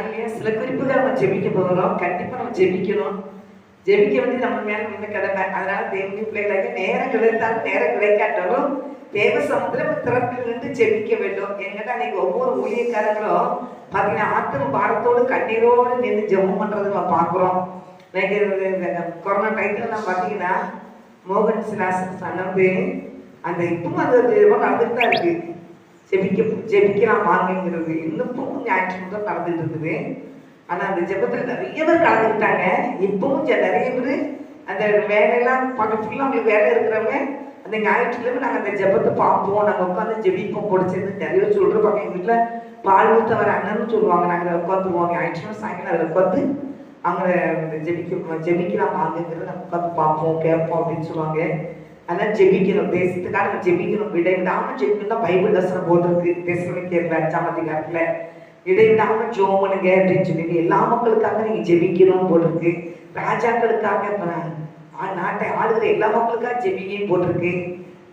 அதுலயே சில குறிப்புகள் நம்ம ஜெபிக்க போகிறோம். கண்டிப்பா நம்ம ஜெபிக்கணும். ஜெபிக்க வந்து நம்ம மேல உள்ள கடமை. அதனால தேவனுடைய பிள்ளைகளாக நேரம் கிடைத்தாலும் நேரம் கிடைக்காட்டாலும் தேவ சமுத்திரம் திறப்பில் நின்று ஜெபிக்க வேண்டும். என்கிட்ட அன்னைக்கு ஒவ்வொரு ஊழியக்காரங்களும் பார்த்தீங்கன்னா ஆத்திரம் பாரத்தோடு கண்ணீரோடு நின்று ஜெபம் பண்றது நம்ம பார்க்குறோம். இந்த கொரோனா டைத்துல நான் பார்த்தீங்கன்னா மோகன் சிலாசன் சொன்னது அந்த இப்பவும் அந்த நடந்துட்டு தான் இருக்கு. ஜெபிக்க ஜெபிக்கலாம் வாங்கங்கிறது இன்னும் ஞாயிற்று முதல் நடந்துட்டு இருக்குது ஆனால் அந்த ஜெபத்தில் நிறைய பேர் கலந்துக்கிட்டாங்க. இப்பவும் நிறைய பேர் அந்த வேலையெல்லாம் பார்க்க ஃபுல்லாக அவங்களுக்கு வேலை இருக்கிறவங்க அந்த ஞாயிற்றுக்கிழமை நாங்கள் அந்த ஜெபத்தை பார்ப்போம். நாங்கள் உட்காந்து ஜெபிப்போம். கூட நிறைய பேர் பக்கம் எங்கள் வீட்டில் பால் ஊத்த வர அண்ணன்னு சொல்லுவாங்க. நாங்கள் உட்காந்துருவோம் ஞாயிற்றுக்கிழமை சாயங்காலம் அதில் உட்காந்து அவங்க ஜெபிக்க ஜெபிக்கலாம் வாங்குங்கிறத நம்ம உட்காந்து பார்ப்போம் கேட்போம் அப்படின்னு சொல்லுவாங்க. அதெல்லாம் ஜெபிக்கணும். தேசத்துக்காக நம்ம ஜெபிக்கணும். இடைவிடாம ஜெபிக்கணும் தான் பைபிள் தரிசனம் போட்டிருக்கு. தேசத்துக்கு அஞ்சாம் அதிகாரத்துல. இடைவிடாம ஜோம் பண்ணுங்க அப்படின்னு சொல்லிட்டு எல்லா மக்களுக்காக நீங்க ஜெபிக்கணும் போட்டிருக்கு. ராஜாக்களுக்காக இப்ப நாட்டை ஆளுகிற எல்லா மக்களுக்காக ஜெபிக்கணும் போட்டிருக்கு.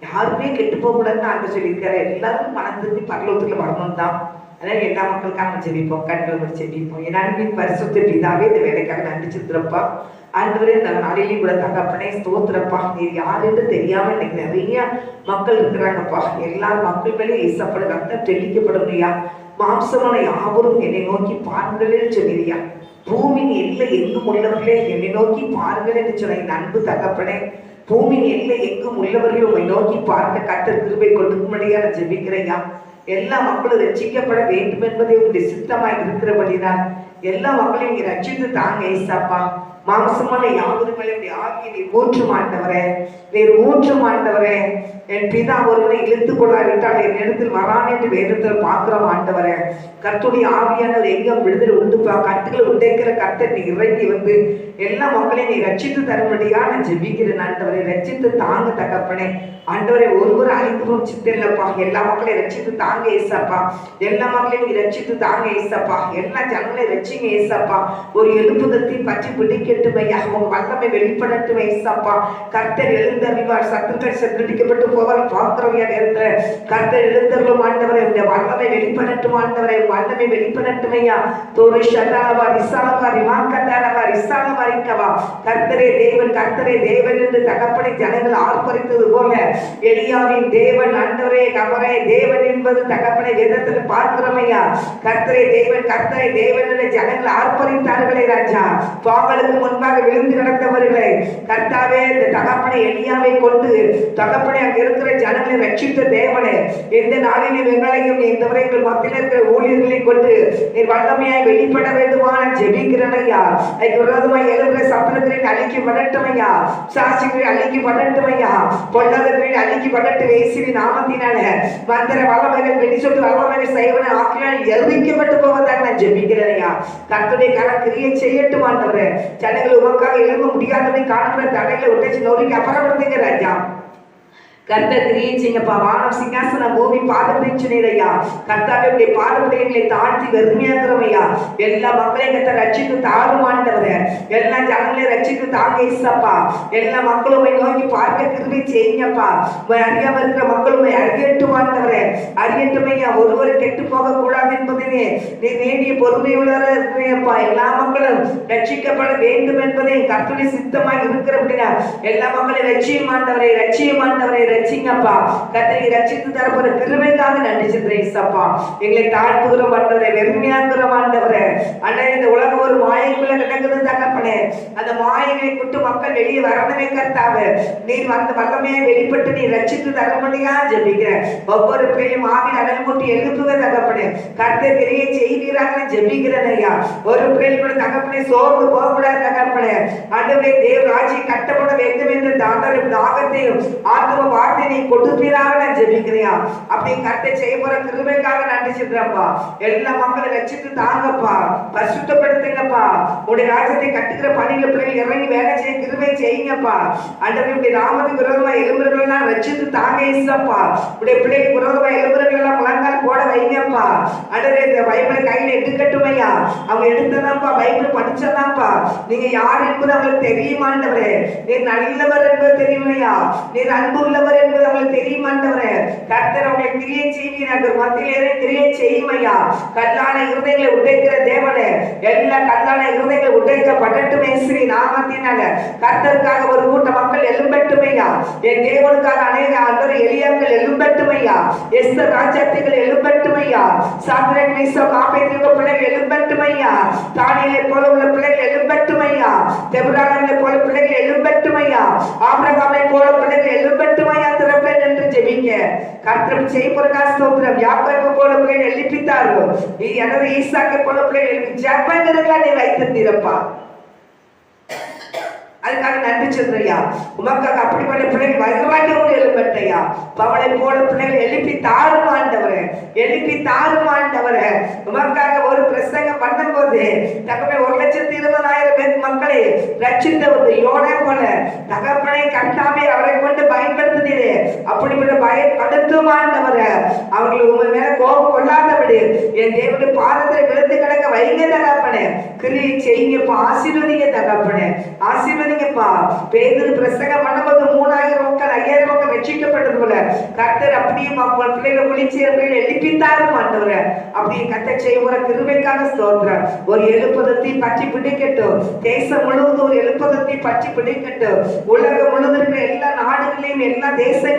யாருமே கெட்டு போக கூடாதுன்னு ஆண்டு சொல்லியிருக்காரு எல்லாரும் மனம் திரும்பி பரலோகத்துல வரணும் தான். அதனால எல்லா மக்களுக்காக நம்ம ஜெபிப்போம். கண்கள் வச்சு ஜெபிப்போம். என் அன்பின் பரிசுத்த பிதாவே இந்த வேலைக்காக நன்றி சித்திரப்பா ஆண்டவரே இந்த நாளிலையும் கூட தகப்பனே ஸ்தோத்திரப்பா. நீ யாருன்னு தெரியாம இன்னைக்கு நிறைய மக்கள் இருக்கிறாங்கப்பா. எல்லா மக்கள் மேலே ஏசப்படும் ரத்தம் தெளிக்கப்படணும்யா மாம்சமான யாவரும் என்னை நோக்கி பாருங்களேன்னு சொல்லியா பூமியின் எல்லை எங்கும் உள்ளவர்களே என்னை நோக்கி பாருங்கள் என்று சொன்ன அன்பு தகப்பனே. பூமியின் எல்லை எங்கும் உள்ளவர்கள் உங்களை நோக்கி பார்க்க கத்தர் கிருபை கொடுக்கும்படியா நான் ஜெபிக்கிறேயா எல்லா மக்களும் ரட்சிக்கப்பட வேண்டும் என்பதே உங்களுடைய சித்தமாய் இருக்கிறபடிதான் எல்லா மக்களையும் நீ ரட்சித்து தாங்க ஏசாப்பா. மாம்சமான யாவது மேலே ஆகிய நீ ஊற்று மாட்டவரே நீர் ஊற்று ஆண்டவரே. என் பிதா ஒருவனை இழுத்து கொள்ளாவிட்டால் என் இடத்தில் வரான் என்று வேதத்தில் பார்க்கிற மாட்டவரே கத்துடைய ஆவியானவர் எங்கும் விடுதலை உண்டுப்பா கட்டுகளை உடைக்கிற கத்தை நீ இறங்கி வந்து எல்லா மக்களையும் நீ ரட்சித்து தரும்படியா நான் ஜெபிக்கிறேன் ஆண்டவரை. ரட்சித்து தாங்க தகப்பனே. ஆண்டவரை ஒருவர் அழிக்கணும் சித்திரப்பா எல்லா மக்களையும் ரட்சித்து தாங்க ஏசப்பா. எல்லா மக்களையும் நீ ரட்சித்து தாங்க ஏசப்பா. எல்லா ஜனங்களையும் ரட்சிங்க ஏசப்பா. ஒரு எழுப்புதத்தை பற்றி பிடிக்கட்டும் ஐயா உங்க வல்லமை வெளிப்படட்டும் ஏசப்பா. கர்த்தர் எழுந்தறிவார் சத்துக்கள் சென்றடிக்கப்பட்டு போவார். பார்க்கிறோம் என் நேரத்துல. கர்த்தர் எழுந்தருளும் ஆண்டவரை. உங்க வல்லமை வெளிப்படட்டும் ஆண்டவரை. உங்க வல்லமை வெளிப்படட்டும் ஐயா தோரு ஷதாலவா ரிசாலவா ரிமாக்கத்தாலவா ரிசாலவா இருக்கவா. கர்த்தரே தேவன் கர்த்தரே தேவன் என்று தகப்பனை ஜனங்கள் ஆர்ப்பரித்தது போல எளியாவின் தேவன் ஆண்டவரே கவரே தேவன் என்பது தகப்பனை வேதத்தில் பார்க்கிறோம் ஐயா கர்த்தரே தேவன் கர்த்தரே தேவன் என்று ஜனங்கள் ஆர்ப்பரித்தார்களே ராஜா. பாவலுக்கு முன்பாக விழுந்து நடந்தவர்களை கர்த்தாவே இந்த தகப்பனை எளியாவை கொண்டு தகப்பனை அங்க இருக்கிற ஜனங்களை ரட்சித்த தேவனே எந்த நாளிலும் எங்களையும் இந்த வரைக்கும் மத்தியில் இருக்கிற ஊழியர்களை கொண்டு நீ வல்லமையாய் வெளிப்பட வேண்டுமான ஜெபிக்கிறேன் ஐயா. அதுக்கு விரோதமாய் எழுகிற சத்துரத்தின் அழிக்கி படட்டும் ஐயா. சாட்சிகளை அழிக்கு படட்டும் ஐயா. பொல்லாதவர்களின் அழிக்கு படட்டு வேசிவி நாமத்தினால. மந்திர வல்லமைகள் வெளிச்சொட்டு வல்லமைகள் செய்வன ஆக்கினால் எரிக்கப்பட்டு போவதாக நான் ஜெபிக்கிறேன் ஐயா. கர்த்தருடைய கர கிரியை செய்யட்டும் ஆண்டவரே ஜனங்கள் உமக்காக எழும்ப முடியாதவை காணப்படுற தடைகளை உடைச்சு நோக்கி அப்புறப்படுத்துங்க ராஜா. கர்த்தர் கிரியை வானம் சிங்காசனம் பூமி பாதபிடிச்சுனையா கர்த்தாவே உடைய பாதபிடிகளை தாழ்த்தி வெறுமையாக்குறோம் ஐயா. எல்லா மக்களையும் கத்த ரட்சித்து தாருமாண்டவரே எல்லா ஜனங்களையும் ரட்சித்து தாங்க இசப்பா எல்லா மக்களும் நோக்கி பார்க்க கிருபை செய்யுங்கப்பா. அறியாம இருக்கிற மக்களுமே அறியட்டு அறியட்டுமாண்டவரே அறியட்டுமையா ஒருவர் கெட்டு போக கூடாது என்பதே நீ வேண்டிய பொறுமை உள்ளவர எல்லா மக்களும் ரட்சிக்கப்பட வேண்டும் என்பதே கர்த்தனை சித்தமாக இருக்கிற அப்படின்னா எல்லா மக்களையும் ரட்சியும் ஆண்டவரை ரட்சியும் கத்திரி ரட்சிங்கப்பா ரட்சித்து தரப்போற கிருபைக்காக நன்றி சித்திரை எங்களை தாழ்த்துகிறோம் மாட்டவரே வெறுமையாக்குறோம் ஆண்டவரே அண்ணன் இந்த உலகம் ஒரு மாயைக்குள்ள கிடக்குது தகப்பனே. அந்த மாயைகளை விட்டு மக்கள் வெளியே வரணுமே கர்த்தாவு. நீர் வந்த வல்லமையை வெளிப்பட்டு நீ ரசித்து தரமணியா ஜெபிக்கிறேன். ஒவ்வொரு பிள்ளையும் ஆவின் அடல் மூட்டி எழுப்புக தகப்பனே. கர்த்தர் கிரியை செய்வீராக ஜெபிக்கிறேன் ஐயா. ஒரு பிள்ளை கூட தகப்பனே சோர்ந்து போகக்கூடாது தகப்பனே. ஆண்டவரே தேவ ராஜ்யம் கட்டப்பட வேண்டும் என்று தாண்டரும் தாகத்தையும் ஆத்ம வார்த்தை நீ கொடுப்பீராக நான் ஜெபிக்கிறியா? அப்படி கட்ட செய்ய போற கிருபைக்காக நன்றி சென்றப்பா எல்லா மக்களை ரட்சித்து தாங்கப்பா. பரிசுத்தப்படுத்துங்கப்பா. உடைய ராஜ்யத்தை கட்டுக்கிற பணியில பிள்ளைகள் இறங்கி வேலை செய்ய கிருபை செய்யுங்கப்பா. ஆண்டவரே உடைய நாமத்துக்கு விரோதமா எலும்புகள் எல்லாம் தாங்க இசப்பா உடைய பிள்ளைக்கு விரோதமா போட வைங்கப்பா. அடரே இந்த பைபிளை கையில எடுக்கட்டுமையா? அவங்க எடுத்ததாப்பா பைபிள் படிச்சதாப்பா நீங்க யார் என்பது அவங்களுக்கு தெரியுமாண்டவரே நீர் நல்லவர் என்பது தெரியுமையா? நீர் அன்புள்ளவர் என்பது அவங்களுக்கு தெரியுமாண்டவரே கர்த்தர் அவங்களை கிரியை செய்வீர்கள் மத்தியிலே கிரிய செய்யுமையா? கல்லான இருதயங்களை உடைக்கிற தேவனே. எல்லா கல்லான இருதயங்கள் உடைக்கப்படட்டும் ஸ்ரீ நாமத்தினால. கர்த்தருக்காக ஒரு கூட்ட மக்கள் எழும்பட்டுமையா? என் தேவனுக்காக அநேக அந்தர் எளியாக்கள் எழும்பட்டுமையா? எஸ்தர் ராஜாத்திகள் எழும்பட்டுமையா? சாத்திரக் மீசோ காப்பேத்திய பிள்ளைகள் எழும்பட்டுமையா? தானியலை போல உள்ள பிள்ளைகள் எழும்பட்டுமையா? தெபுரானை போல பிள்ளைகள் எழும்பட்டுமையா? ஆபிரகாமை போல பிள்ளைகள் எழும்பட்டுமையா? திறப்பேன் என்று ஜெபிங்க. கர்த்தர் செய்பொருகா ஸ்தோத்திரம். யாக்கோபு போல பிள்ளைகள் எழுப்பித்தார்கள்? நீ எனது ஈசாக்கை போல பிள்ளைகள் எழுப்பி ஜெபங்களுக்கா நீ வைத்திருந்தீரப்பா அதுக்காக நன்றி உமக்காக அப்படிப்பட்ட பிள்ளைகள் கூட எழுப்பட்டையா அவளை போல பிள்ளைகள் எழுப்பி தாரும் ஆண்டவரே எழுப்பி தாரும் ஆண்டவரே. உமக்காக ஒரு பிரசங்கம் பண்ணும்போது தகவலை ஒரு லட்சத்தி இருபதாயிரம் பேர் மக்களை ரட்சித்த ஒரு யோனை போல தகப்பனை கட்டாமே அவரை கொண்டு பயன்படுத்தினீரே அப்படிப்பட்ட பயப்படுத்தும் ஆண்டவரே அவர்கள் உங்க மேல கோபம் கொள்ளாதபடி என் தேவனுடைய பாதத்தில் விழுந்து கிடக்க வைங்க தகப்பனே. கிரியை செய்யுங்கப்பா. ஆசீர்வதிங்க தகப்பனே. ஆசீர்வதிங்கப்பா. பேதர் பிரசங்கம் பண்ணும்போது மூணாயிரம் மக்கள் ஐயாயிரம் மக்கள் ரட்சிக்கப்பட்டது போல. கர்த்தர் அப்படியே மக்கள் பிள்ளைகளை ஒளிச்சு பிள்ளைகளை எழுப்பித்தாரும் ஆண்டவரை. அப்படியே கத்த செய்ய கிருபைக்கான ஸ்தோத்திரம். ஒரு எழுப்பதத்தை பற்றி பிடிக்கட்டும். தேசம் முழுவதும் ஒரு எழுப்பதத்தை பற்றி பிடிக்கட்டும். உலகம் முழுவதும் எல்லா நாடுகளையும் எல்லா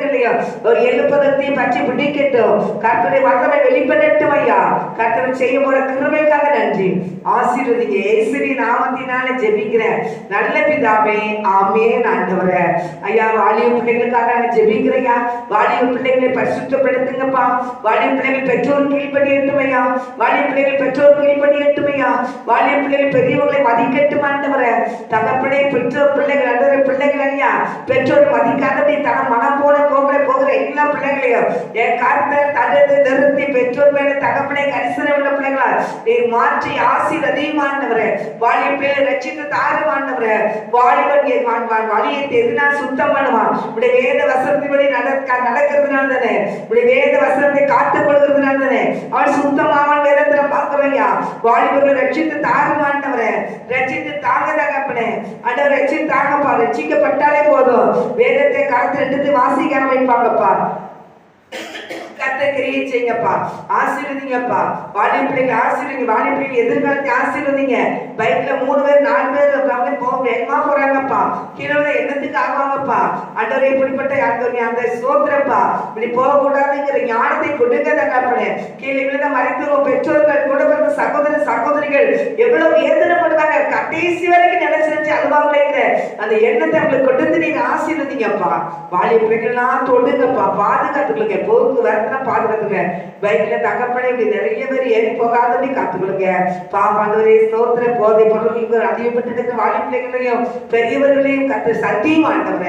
இல்லையோ ஒரு எழுப்பதத்தை பற்றி பிடிக்கட்டும் கர்த்தருடைய வல்லமை வெளிப்படட்டும் ஐயா. கர்த்தர் செய்ய போற கிருமைக்காக நன்றி. ஆசீர்வதிங்க. இயேசுவி நாமத்தினால ஜெபிக்கிறேன். நல்ல பிதாவே ஆமே ஆண்டவரே. ஐயா வாலிய பிள்ளைகளுக்காக நான் ஜெபிக்கிறையா வாலிய பிள்ளைகளை பரிசுத்தப்படுத்துங்கப்பா. வாலிய பிள்ளைகள் பெற்றோர் கீழ்ப்படியட்டும் ஐயா. வாலிய பிள்ளைகள் பெற்றோர் கீழ்ப்படியட்டும் ஐயா. வாலிய பிள்ளைகள் பெரியவர்களை மதிக்கட்டும் ஆண்டவர. தகப்பனே பெற்றோர் பிள்ளைகள் அந்த பிள்ளைகள் ஐயா. பெற்றோர் மதிக்காதபடி தன மனம் போன போகிற போகிற எல்லா பிள்ளைகளையும். என் காரணத்தை தடுத்து நிறுத்தி பெற்றோர் மேல தகப்பனை கரிசனம் உள்ள பிள்ளைகளா நீர் மாற்றி ஆசீர்வதியுமாண்டவரே வாலிய பிள்ளைகளை ரட்சித்து தாருமாண்டவரே வாலிபன் என் வா- வழியை எதுனால் சுத்தம் பண்ணுவான். உடைய வேத வசனத்தின்படி நடக்க நடக்கிறதுனால தானே. உடைய வேத வசனத்தை காத்துக் கொள்கிறதுனால தானே. அவன் சுத்தமாவான் வேதத்துல பாக்குறையா வாலிபர்கள் ரட்சித்து தாருமாண்டவரே ரட்சித்து தாங்க தகப்பனே. ஆண்டவர் ரட்சித்து தாங்கப்பா. ரட்சிக்கப்பட்டாலே போதும். வேதத்தை கருத்து எடுத்து வாசிக்க வைப்பாங்கப்பா கத்த கிரியை செய்யுங்கப்பா. ஆசீர்வதிங்கப்பா. வாலி பிள்ளைங்க ஆசீர்வதிங்க வாலி பிள்ளைங்க எதிர்காலத்தை ஆசீர்வதிங்க. பைக்ல மூணு பேர் நாலு பேர் அவங்க போக வேகமா போறாங்கப்பா. கீழே என்னத்துக்கு ஆவாங்கப்பா. அண்டரை இப்படிப்பட்ட அந்த அந்த சோத்திரப்பா இப்படி போக கூடாதுங்கிற ஞானத்தை கொடுங்க தகப்பனே. கீழே விழுந்த மறைத்துவோம் பெற்றோர்கள் கூட பிறந்த சகோதர சகோதரிகள் எவ்வளவு வேதனைப்படுவாங்க கடைசி வரைக்கும் நினைச்சிருச்சு அழுவாங்களேங்கிற அந்த எண்ணத்தை அவங்களுக்கு கொடுத்து நீங்க ஆசீர்வதிங்கப்பா. வாலி பிள்ளைகள்லாம் தொடுங்கப்பா. பாதுகாத்துக்கொள்ளுங்க. போக்கு தான் பாதுகாத்துங்க பைக்ல தகப்பனே இப்படி நிறைய பேர் ஏறி போகாதபடி காத்துக்கொள்ளுங்க. பாப்பாண்டவரே ஸ்தோத்திர போதை பொருள்களுக்கு அதிகப்பட்டு இருக்க வாலி பிள்ளைகளையும் பெரியவர்களையும் கத்து சத்தியம் ஆண்டவர.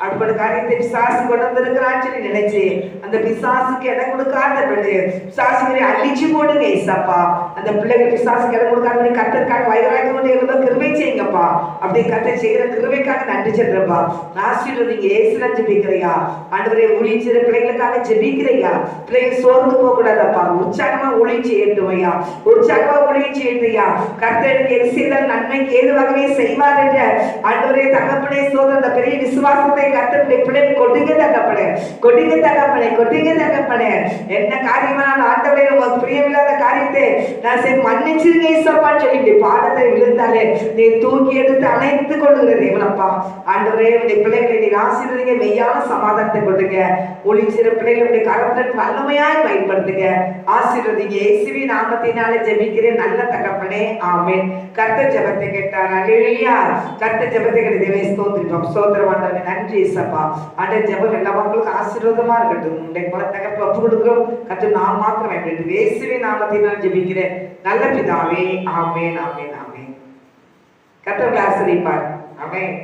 அப்படிப்பட்ட காரியத்தை பிசாசு கொண்டு வந்திருக்கிறான்னு சொல்லி நினைச்சு அந்த பிசாசுக்கு இடம் கொடுக்காத பிள்ளை பிசாசுகளை அழிச்சு போடுங்க ஏசப்பா. அந்த பிள்ளைகள் பிசாசுக்கு இடம் கொடுக்காத கத்திற்காக வயதாக கொண்டு இருந்த கிருபை செய்யுங்கப்பா. அப்படி கத்தை செய்கிற கிருமைக்காக நன்றி சொல்றப்பா ஆசீர்வதிங்க ஏசுல ஜெபிக்கிறையா? ஆண்டவரே ஊழி பிள்ளைகளுக்காக ஜெபிக்கிறையா? பிள்ளைங்க சோர்ந்து போக கூடாதப்பா உற்சாகமா ஒளிச்சு ஏற்றுவையா உற்சாகமா ஒளிச்சு செய்யட்டையா கர்த்தருக்கு எது செய்தால் நன்மைக்கு ஏதுவாகவே செய்வார் என்ற ஆண்டவரே தகப்பனே சோதர அந்த பெரிய விசுவாசத்தை கர்த்தருடைய பிள்ளைகள் கொடுங்க தகப்பனே. கொடுங்க தகப்பனே கொடுங்க தகப்பனே. என்ன காரியமானாலும் ஆண்டவரே உங்களுக்கு பிரியமில்லாத காரியத்தை நான் சரி மன்னிச்சிருங்க இசப்பான்னு சொல்லிட்டு பாடத்தை விழுந்தாலே நீ தூக்கி எடுத்து அணைத்து கொள்ளுகிற தேவனப்பா. ஆண்டவரே உடைய பிள்ளைகளை நீ ஆசீர்வதிங்க மெய்யான சமாதானத்தை கொடுங்க. ஒளி சிறு பிள்ளைகளுடைய கரத்தில் வல்லமையாய் பயன்படுத்துங்க ஆசீர்வதிங்க இயேசுவி நாமத்தினால ஜெபிக்கிறேன் நல்ல தகப்பனே. ஆமென். கர்த்த ஜபத்தை கேட்டார். அழியா கர்த்த ஜெபத்தை கேட்ட தேவனை ஸ்தோத்திரிப்போம். ஸ்தோத்திரம் நன்றி சப்பா ஆண்ட ஜபம் எல்லா மக்களுக்கும் ஆசீர்வாதமா இருக்கட்டும். உடைய குல தகப்ப ஒப்பு கொடுக்குறோம் கர்த்த நான் மாத்திரம் வேண்டும். இயேசுவி நாமத்தினால் ஜெபிக்கிறேன் நல்ல பிதாவே. ஆமேன் ஆமேன் ஆமேன். கர்த்தர் ஆசிரியப்பார் ஆமேன்.